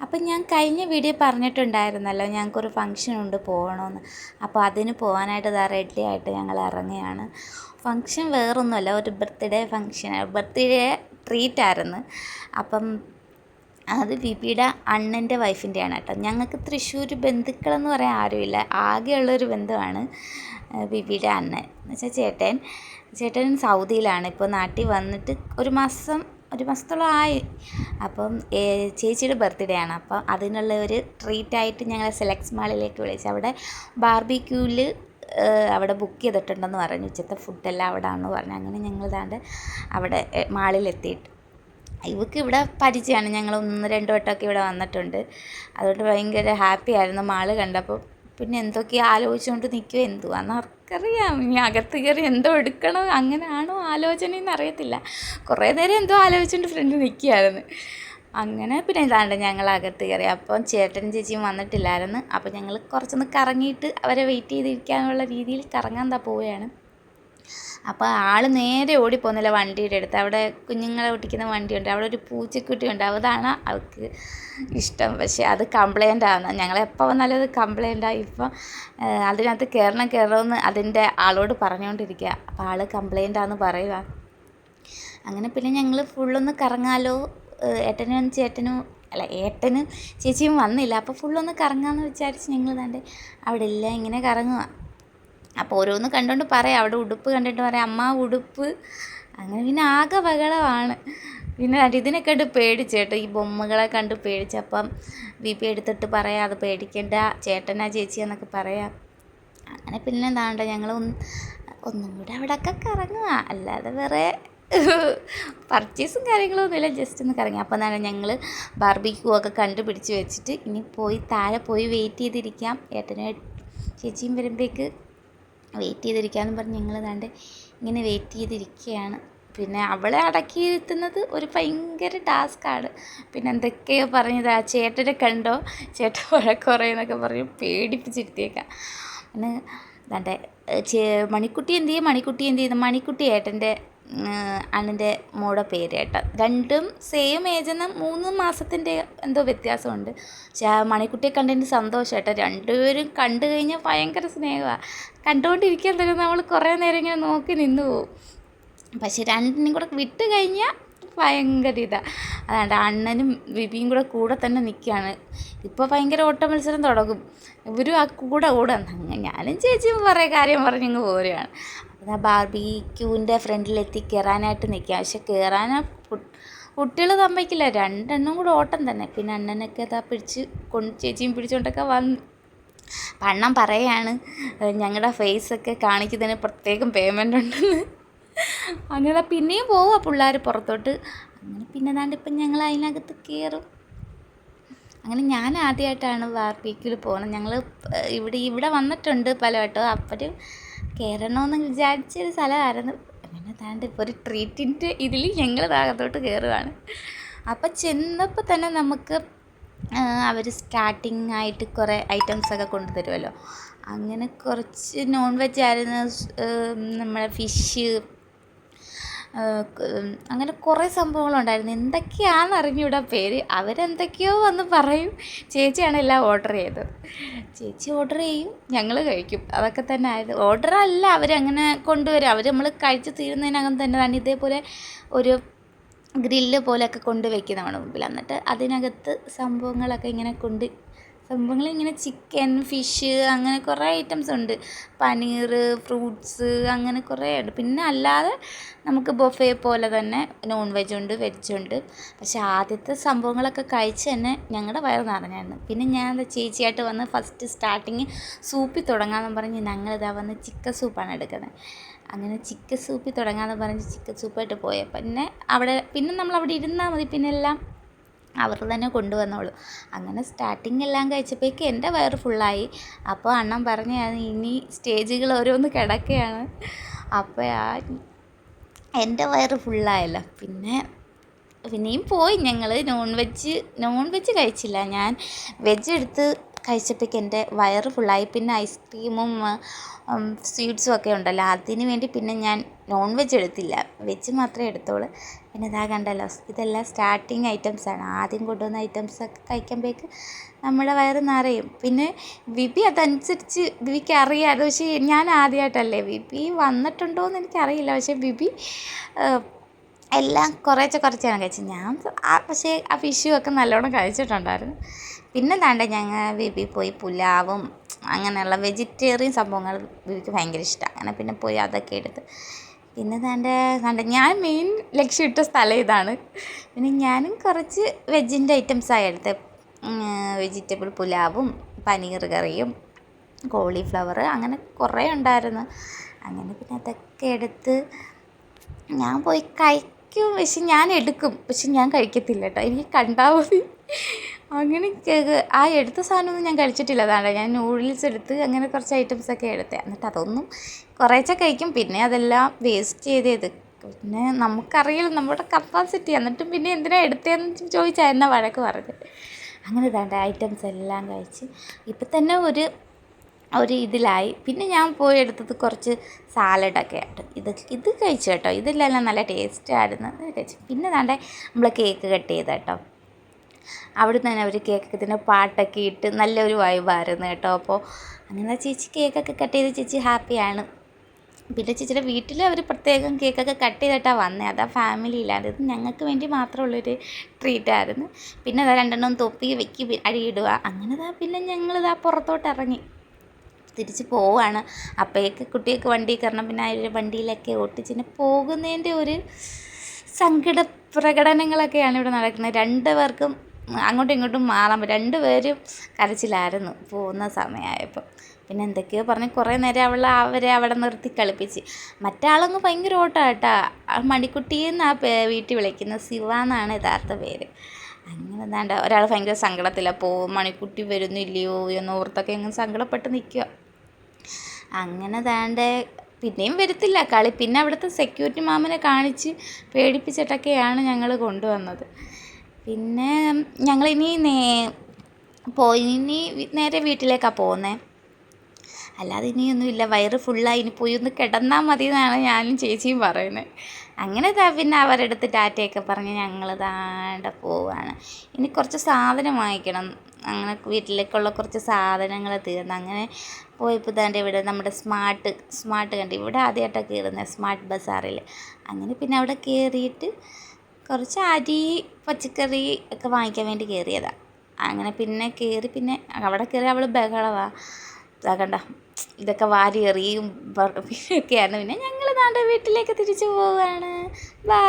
അപ്പം ഞാൻ കഴിഞ്ഞ വീഡിയോ പറഞ്ഞിട്ടുണ്ടായിരുന്നല്ലോ ഞങ്ങൾക്കൊരു ഫംഗ്ഷൻ ഉണ്ട് പോകണമെന്ന് അപ്പോൾ അതിന് പോകാനായിട്ട് ഇതാ റെഡി ആയിട്ട് ഞങ്ങൾ ഇറങ്ങുകയാണ്. ഫംഗ്ഷൻ വേറൊന്നുമല്ല ഒരു ബർത്ത്ഡേ ഫംഗ്ഷൻ ബർത്ത്ഡേ ട്രീറ്റ് ആയിരുന്നു. അപ്പം അത് ബിബിയുടെ അണ്ണന്റെ വൈഫിന്റെയാണ് കേട്ടോ. ഞങ്ങൾക്ക് തൃശ്ശൂർ ബന്ധുക്കളെന്ന് പറയാൻ ആരുമില്ല. ആകെയുള്ളൊരു ബന്ധുവാണ് ബിബിയുടെ അണ്ണൻ. എന്ന് വെച്ചാൽ ചേട്ടൻ. ചേട്ടൻ സൗദിയിലാണ്. ഇപ്പോൾ നാട്ടിൽ വന്നിട്ട് ഒരു മാസം ഒരു മാസത്തോളം ആയി. അപ്പം ചേച്ചിയുടെ ബർത്ത്ഡേ ആണ്. അപ്പം അതിനുള്ള ഒരു ട്രീറ്റായിട്ട് ഞങ്ങളെ സെലക്ട്സ് മാളിലേക്ക് വിളിച്ചു അവിടെ ബാർബിക്യൂവിൽ അവിടെ ബുക്ക് ചെയ്തിട്ടുണ്ടെന്ന് പറഞ്ഞു. ഉച്ചത്തെ ഫുഡെല്ലാം അവിടെ ആണെന്ന് പറഞ്ഞു. അങ്ങനെ ഞങ്ങൾ ഇതാണ്ട് അവിടെ മാളിലെത്തിയിട്ട് ഇവക്ക് ഇവിടെ പരിചയമാണ് ഞങ്ങൾ ഒന്ന് രണ്ട് വട്ടമൊക്കെ ഇവിടെ വന്നിട്ടുണ്ട്. അതുകൊണ്ട് ഭയങ്കര ഹാപ്പി ആയിരുന്നു. മാൾ കണ്ടപ്പോൾ പിന്നെ എന്തൊക്കെയോ ആലോചിച്ചുകൊണ്ട് നിൽക്കുമോ എന്തുവാന്ന് ആർക്കറിയാം ഇനി അകത്ത് കയറി എന്തോ എടുക്കണം അങ്ങനെയാണോ ആലോചന എന്നറിയത്തില്ല കുറേ നേരം എന്തോ ആലോചിച്ചുകൊണ്ട് ഫ്രണ്ട് നിൽക്കുകയായിരുന്നു. അങ്ങനെ പിന്നെ ഇതാണ്ട് ഞങ്ങൾ അകത്ത് കയറി. അപ്പം ചേട്ടനും ചേച്ചിയും വന്നിട്ടില്ലായിരുന്നു. അപ്പോൾ ഞങ്ങൾ കുറച്ചൊന്ന് കറങ്ങിയിട്ട് അവരെ വെയിറ്റ് ചെയ്തിരിക്കാനുള്ള രീതിയിൽ കറങ്ങാൻ എന്താ പോവുകയാണ്. അപ്പോൾ ആൾ നേരെ ഓടിപ്പോകുന്നില്ല വണ്ടിയുടെ അടുത്ത്. അവിടെ കുഞ്ഞുങ്ങളെ ഓടിക്കുന്ന വണ്ടിയുണ്ട്. അവിടെ ഒരു പൂച്ചക്കുട്ടിയുണ്ട്. അതാണ് അവൾക്ക് ഇഷ്ടം. പക്ഷേ അത് കംപ്ലൈന്റ് ആവുന്ന ഞങ്ങൾ എപ്പോൾ വന്നാലും അത് കംപ്ലൈന്റ് ആയി ഇപ്പം അതിനകത്ത് കയറണം കയറണമെന്ന് അതിന്റെ ആളോട് പറഞ്ഞുകൊണ്ടിരിക്കുക. അപ്പോൾ ആൾ കംപ്ലൈന്റ് ആണെന്ന് പറയുക. അങ്ങനെ പിന്നെ ഞങ്ങൾ ഫുള്ളൊന്ന് കറങ്ങാലോ. ഏട്ടനും ചേട്ടനും അല്ല ഏട്ടനും ചേച്ചിയും വന്നില്ല. അപ്പോൾ ഫുള്ളൊന്ന് കറങ്ങാമെന്ന് വിചാരിച്ച് ഞങ്ങൾ തന്റെ അവിടെ ഇല്ല ഇങ്ങനെ കറങ്ങുക അപ്പോൾ ഓരോന്ന് കണ്ടുകൊണ്ട് പറയാം. അവിടെ ഉടുപ്പ് കണ്ടിട്ട് പറയാം അമ്മ ഉടുപ്പ്. അങ്ങനെ പിന്നെ ആകെ ബഹളമാണ്. പിന്നെ ഇതിനെ കണ്ട് പേടിച്ചേട്ടോ ഈ ബൊമ്മകളെ കണ്ട് പേടിച്ചപ്പം ബി പി എടുത്തിട്ട് പറയാം അത് പേടിക്കേണ്ട ചേട്ടനാ ചേച്ചിയെന്നൊക്കെ പറയാം. അങ്ങനെ പിന്നെ എന്താണ്ട് ഞങ്ങൾ ഒന്നും കൂടെ അവിടെയൊക്കെ കറങ്ങുക അല്ലാതെ വേറെ പർച്ചേസും കാര്യങ്ങളൊന്നുമില്ല ജസ്റ്റ് ഒന്ന് കറങ്ങി. അപ്പോൾ എന്താണ് ഞങ്ങൾ ബാർബിക്യൂ ഒക്കെ കണ്ടുപിടിച്ച് വെച്ചിട്ട് ഇനി പോയി താഴെ പോയി വെയിറ്റ് ചെയ്തിരിക്കാം. ഏട്ടനും ചേച്ചിയും വരുമ്പോഴേക്ക് വെയിറ്റ് ചെയ്തിരിക്കാമെന്ന് പറഞ്ഞ് ഞങ്ങൾ ദാണ്ട് ഇങ്ങനെ വെയിറ്റ് ചെയ്തിരിക്കുകയാണ് പിന്നെ അവളെ അടക്കിയിരുത്തുന്നത് ഒരു ഭയങ്കര ടാസ്ക്കാണ് പിന്നെ എന്തൊക്കെയോ പറഞ്ഞത് ആ ചേട്ടനെ കണ്ടോ? ചേട്ടൻ വഴക്കുറയെന്നൊക്കെ പറഞ്ഞ് പേടിപ്പിച്ചിരുത്തിയേക്കാം. പിന്നെ ദാണ്ടെ മണിക്കുട്ടി എന്ത് ചെയ്യും? മണിക്കുട്ടി എന്ത് ചെയ്യുന്നു? മണിക്കുട്ടി ഏട്ടന്റെ അണ്ണന്റെ മോടെ പേര് കേട്ടോ. രണ്ടും സെയിം ഏജ് എന്ന മൂന്ന് മാസത്തിന്റെ എന്തോ വ്യത്യാസമുണ്ട്. പക്ഷെ ആ മണിക്കുട്ടിയെ കണ്ടതിന് സന്തോഷം കേട്ടോ. രണ്ടുപേരും കണ്ടു കഴിഞ്ഞാൽ ഭയങ്കര സ്നേഹമാണ് കണ്ടുകൊണ്ടിരിക്കാൻ തന്നെ നമ്മൾ കുറേ നേരം ഇങ്ങനെ നോക്കി നിന്നു പോവും. പക്ഷേ രണ്ടിനും കൂടെ വിട്ട് കഴിഞ്ഞാൽ ഭയങ്കര ഇതാണ് അതാണ്ട് അണ്ണനും ബിബിയും കൂടെ കൂടെ തന്നെ നിൽക്കുകയാണ് ഇപ്പോൾ ഭയങ്കര ഓട്ട മത്സരം തുടങ്ങും. ഇവരും ആ കൂടെ കൂടെ ഞാനും ചേച്ചിയും കുറേ കാര്യം പറഞ്ഞിങ്ങ് പോരുകയാണ് അപ്പോൾ ആ ബാർബിക്യൂവിന്റെ ഫ്രണ്ടിലെത്തി കയറാനായിട്ട് നിൽക്കുക. പക്ഷെ കയറാൻ കുട്ടികൾ സമ്മതിക്കില്ല. രണ്ടെണ്ണം കൂടെ ഓട്ടം തന്നെ. പിന്നെ അണ്ണനൊക്കെ അതാ പിടിച്ച് കൊണ്ട് ചേച്ചിയും പിടിച്ചുകൊണ്ടൊക്കെ വന്നു അണ്ണൻ പറയാണ്. ഞങ്ങളുടെ ഫേസൊക്കെ കാണിക്കുന്നതിന് പ്രത്യേകം പേയ്മെന്റ് ഉണ്ടെന്ന്. അങ്ങനെ പിന്നെയും പോവുക പിള്ളേർ പുറത്തോട്ട്. അങ്ങനെ പിന്നെ ഏതാണ്ട് ഇപ്പം ഞങ്ങൾ അതിനകത്ത് കയറും. അങ്ങനെ ഞാൻ ആദ്യമായിട്ടാണ് ബാർബിക്യൂവിൽ പോകുന്നത് ഞങ്ങൾ ഇവിടെ ഇവിടെ വന്നിട്ടുണ്ട് പലവട്ടം അപ്പോഴും കയറണമെന്ന് വിചാരിച്ചൊരു സ്ഥലമായിരുന്നു. അങ്ങനെ താണ്ട് ഇപ്പോൾ ഒരു ട്രീറ്റിന്റെ ഇതിൽ ഞങ്ങൾ താഴത്തോട്ട് കയറുകയാണ് അപ്പോൾ ചെന്നപ്പോൾ തന്നെ നമുക്ക് അവർ സ്റ്റാർട്ടിങ് ആയിട്ട് കുറേ ഐറ്റംസൊക്കെ കൊണ്ടുതരുമല്ലോ അങ്ങനെ കുറച്ച് നോൺ വെജ് ആയിരുന്നു നമ്മളെ ഫിഷ് അങ്ങനെ കുറേ സംഭവങ്ങളുണ്ടായിരുന്നു. എന്തൊക്കെയാണെന്ന് അറിഞ്ഞൂടാ പേര്. അവരെന്തൊക്കെയോ വന്ന് പറയും. ചേച്ചിയാണ് എല്ലാം ഓർഡർ ചെയ്തത്. ചേച്ചി ഓർഡർ ചെയ്യും. ഞങ്ങൾ കഴിക്കും. അതൊക്കെ തന്നെ ആയത്. ഓർഡറല്ല അവരങ്ങനെ കൊണ്ടുവരും. അവർ നമ്മൾ കഴിച്ച് തീരുന്നതിനകം തന്നെ തന്നെ ഇതേപോലെ ഒരു ഗ്രില്ല് പോലെയൊക്കെ കൊണ്ട് വെക്കുന്നതാണ് മുമ്പിൽ. എന്നിട്ട് അതിനകത്ത് സംഭവങ്ങളൊക്കെ ഇങ്ങനെ കൊണ്ട് സംഭവങ്ങൾ ഇങ്ങനെ ചിക്കൻ ഫിഷ് അങ്ങനെ കുറേ ഐറ്റംസ് ഉണ്ട്. പനീർ ഫ്രൂട്ട്സ് അങ്ങനെ കുറേ ഉണ്ട്. പിന്നെ അല്ലാതെ നമുക്ക് ബൊഫെ പോലെ തന്നെ നോൺ വെജ് ഉണ്ട് വെജ് ഉണ്ട്. പക്ഷേ ആദ്യത്തെ സംഭവങ്ങളൊക്കെ കഴിച്ച് തന്നെ ഞങ്ങളുടെ വയറ് നിറഞ്ഞായിരുന്നു. പിന്നെ ഞാൻ ചേച്ചിയായിട്ട് വന്ന് ഫസ്റ്റ് സ്റ്റാർട്ടിങ് സൂപ്പിൽ തുടങ്ങാമെന്ന് പറഞ്ഞ് ഞങ്ങളിതാ വന്ന് ചിക്കൻ സൂപ്പാണ് എടുക്കുന്നത്. അങ്ങനെ ചിക്കൻ സൂപ്പിൽ തുടങ്ങാമെന്ന് പറഞ്ഞ് ചിക്കൻ സൂപ്പായിട്ട് പോയ. പിന്നെ അവിടെ പിന്നെ നമ്മൾ അവിടെ ഇരുന്നാൽ മതി. പിന്നെ എല്ലാം അവർ തന്നെ കൊണ്ടുവന്നോളൂ. അങ്ങനെ സ്റ്റാർട്ടിങ് എല്ലാം കഴിച്ചപ്പോഴേക്ക് എന്റെ വയറ് ഫുള്ളായി അപ്പോൾ അണ്ണൻ പറഞ്ഞ ഇനി സ്റ്റേജുകൾ ഓരോന്ന് കിടക്കുകയാണ്. അപ്പോൾ ആ എന്റെ വയറ് ഫുള്ളായല്ലോ പിന്നെ പിന്നെയും പോയി ഞങ്ങൾ നോൺ വെജ് നോൺ വെജ് കഴിച്ചില്ല. ഞാൻ വെജ് എടുത്ത് കഴിച്ചപ്പോഴേക്ക് എന്റെ വയറ് ഫുള്ളായി പിന്നെ ഐസ്ക്രീമും സ്വീറ്റ്സും ഒക്കെ ഉണ്ടല്ലോ. അതിന് വേണ്ടി പിന്നെ ഞാൻ നോൺ വെജ് എടുത്തില്ല. വെജ് മാത്രമേ എടുത്തുള്ളൂ പിന്നെ ഇതാ കണ്ടല്ലോ ഇതെല്ലാം സ്റ്റാർട്ടിങ് ഐറ്റംസാണ് ആദ്യം കൊണ്ടുവന്ന ഐറ്റംസൊക്കെ കഴിക്കുമ്പോഴേക്ക് നമ്മുടെ വയറ് നിറയും. പിന്നെ വിബി അതനുസരിച്ച് വിബിക്ക് അറിയാതെ പക്ഷേ ഞാൻ ആദ്യമായിട്ടല്ലേ വിബി വന്നിട്ടുണ്ടോ എന്ന് എനിക്കറിയില്ല. പക്ഷേ വിബി എല്ലാം കുറേച്ചെ കുറച്ചാണ് കഴിച്ചത്. ഞാൻ പക്ഷേ ആ ഫിഷും ഒക്കെ നല്ലോണം കഴിച്ചിട്ടുണ്ടായിരുന്നു. പിന്നെ താണ്ട ഞങ്ങൾ ബേബി പോയി പുലാവും അങ്ങനെയുള്ള വെജിറ്റേറിയൻ സംഭവങ്ങൾ ബേബിക്ക് ഭയങ്കര ഇഷ്ടമാണ് അങ്ങനെ പിന്നെ പോയി അതൊക്കെ എടുത്ത്. പിന്നെ താണ്ട കണ്ട ഞാൻ മെയിൻ ലക്ഷ്യം ഇട്ട സ്ഥലം ഇതാണ്. പിന്നെ ഞാനും കുറച്ച് വെജിന്റെ ഐറ്റംസാണ് എടുത്ത്. വെജിറ്റബിൾ പുലാവും പനീർ കറിയും കോളിഫ്ലവർ അങ്ങനെ കുറേ ഉണ്ടായിരുന്നു. അങ്ങനെ പിന്നെ അതൊക്കെ എടുത്ത് ഞാൻ പോയി കഴിക്കും പക്ഷെ ഞാൻ എടുക്കും. പക്ഷെ ഞാൻ കഴിക്കത്തില്ല കേട്ടോ. എനിക്ക് കണ്ടാൽ മതി. അങ്ങനെ ആ എടുത്ത സാധനമൊന്നും ഞാൻ കഴിച്ചിട്ടില്ല. അതാണ് ഞാൻ നൂഡിൽസ് എടുത്ത് അങ്ങനെ കുറച്ച് ഐറ്റംസൊക്കെ എടുത്തത് എന്നിട്ട് അതൊന്നും കുറേശ്ശെ കഴിക്കും. പിന്നെ അതെല്ലാം വേസ്റ്റ് ചെയ്തത്. പിന്നെ നമുക്കറിയില്ല നമ്മുടെ കപ്പാസിറ്റി എന്നിട്ടും പിന്നെ എന്തിനാണ് എടുത്തതെന്ന് ചോദിച്ചാൽ എന്നാൽ വഴക്ക് പറഞ്ഞത്. അങ്ങനെ ഇതാണ്ട് ഐറ്റംസ് എല്ലാം കഴിച്ച്. ഇപ്പം തന്നെ ഒരു ഒരു ഇതിലായി. പിന്നെ ഞാൻ പോയി എടുത്തത് കുറച്ച് സാലഡൊക്കെ ആയിട്ട് ഇത് ഇത് കഴിച്ചു കേട്ടോ. ഇതിലെല്ലാം നല്ല ടേസ്റ്റ് ആയിരുന്നു. കഴിച്ചു. പിന്നെ ദാണ്ടെ നമ്മൾ കേക്ക് കട്ട് ചെയ്ത കേട്ടോ. അവിടെ തന്നെ അവർ കേക്കൊക്കെ പാട്ടൊക്കെ ഇട്ട് നല്ലൊരു വൈബായിരുന്നു കേട്ടോ. അപ്പോൾ അങ്ങനെ ചേച്ചി കേക്കൊക്കെ കട്ട് ചെയ്ത് ചേച്ചി ഹാപ്പിയാണ് പിന്നെ ചേച്ചിയുടെ വീട്ടിൽ അവർ പ്രത്യേകം കേക്കൊക്കെ കട്ട് ചെയ്തിട്ടാണ് വന്നത് അതാ ഫാമിലിയില്ലാതെ ഇത് ഞങ്ങൾക്ക് വേണ്ടി മാത്രമുള്ളൊരു ട്രീറ്റായിരുന്നു പിന്നെ അതാ രണ്ടെണ്ണം തൊപ്പി വെക്കി അടിയിടുക അങ്ങനെ പിന്നെ ഞങ്ങളിതാ പുറത്തോട്ട് ഇറങ്ങി. തിരിച്ച് പോവാണ്. അപ്പോഴേക്ക് കുട്ടിയൊക്കെ വണ്ടി കയറണം. പിന്നെ ഒരു വണ്ടിയിലൊക്കെ പിന്നെ പോകുന്നതിന്റെ ഒരു സങ്കട പ്രകടനങ്ങളൊക്കെയാണ് ഇവിടെ നടക്കുന്നത്. രണ്ട് പേർക്കും അങ്ങോട്ടും ഇങ്ങോട്ടും മാറാൻ രണ്ട് പേരും കരച്ചിലായിരുന്നു പോകുന്ന സമയമായപ്പോൾ പിന്നെ എന്തൊക്കെയോ പറഞ്ഞ് കുറേ നേരം അവൾ അവരെ അവിടെ നിർത്തി കളിപ്പിച്ച്. മറ്റാളങ്ങ് ഭയങ്കര ഓട്ടം കേട്ടാ മണിക്കുട്ടിയെന്ന് വീട്ടിൽ വിളിക്കുന്നത് ശിവ എന്നാണ് യഥാർത്ഥ പേര്. അങ്ങനെ എന്താണ്ട ഒരാൾ ഭയങ്കര സങ്കടത്തിലാണ് പോവും മണിക്കുട്ടി വരുന്നില്ലയോ? എന്ന് ഓർത്തൊക്കെ അങ്ങ് സങ്കടപ്പെട്ട് നിൽക്കുക അങ്ങനെ താണ്ട് പിന്നെയും വരത്തില്ല. കളി പിന്നെ അവിടുത്തെ സെക്യൂരിറ്റി മാമനെ കാണിച്ച് പേടിപ്പിച്ചിട്ടൊക്കെയാണ് ഞങ്ങൾ കൊണ്ടുവന്നത്. പിന്നെ ഞങ്ങളിനി നേ പോയി ഇനി നേരെ വീട്ടിലേക്കാണ് പോകുന്നത് അല്ലാതെ ഇനിയൊന്നുമില്ല. വയറ് ഫുള്ളായി ഇനി പോയി ഒന്ന് കിടന്നാൽ മതി എന്നാണ് ഞാനും ചേച്ചിയും പറയുന്നത് അങ്ങനെ താ പിന്നെ അവരെടുത്ത് ടാറ്റയൊക്കെ പറഞ്ഞ് ഞങ്ങൾ താണ്ട പോവാണ്. ഇനി കുറച്ച് സാധനം വാങ്ങിക്കണം. അങ്ങനെ വീട്ടിലേക്കുള്ള കുറച്ച് സാധനങ്ങൾ തീർന്നു അങ്ങനെ പോയപ്പോൾ തന്നെ ഇവിടെ നമ്മുടെ സ്മാർട്ട് സ്മാർട്ട് കണ്ടി ഇവിടെ ആദ്യമായിട്ടാണ് കയറുന്നത് സ്മാർട്ട് ബസാറിൽ അങ്ങനെ പിന്നെ അവിടെ കയറിയിട്ട് കുറച്ച് അരി പച്ചക്കറി ഒക്കെ വാങ്ങിക്കാൻ വേണ്ടി കയറിയതാണ് അങ്ങനെ പിന്നെ കയറി പിന്നെ അവിടെ കയറി അവൾ ബഹളമാണ് ഇതാകണ്ട ഇതൊക്കെ വാരി എറിയും ഒക്കെയായിരുന്നു പിന്നെ ഞങ്ങൾ നാട് വീട്ടിലേക്ക് തിരിച്ചു പോവുകയാണ് ബൈ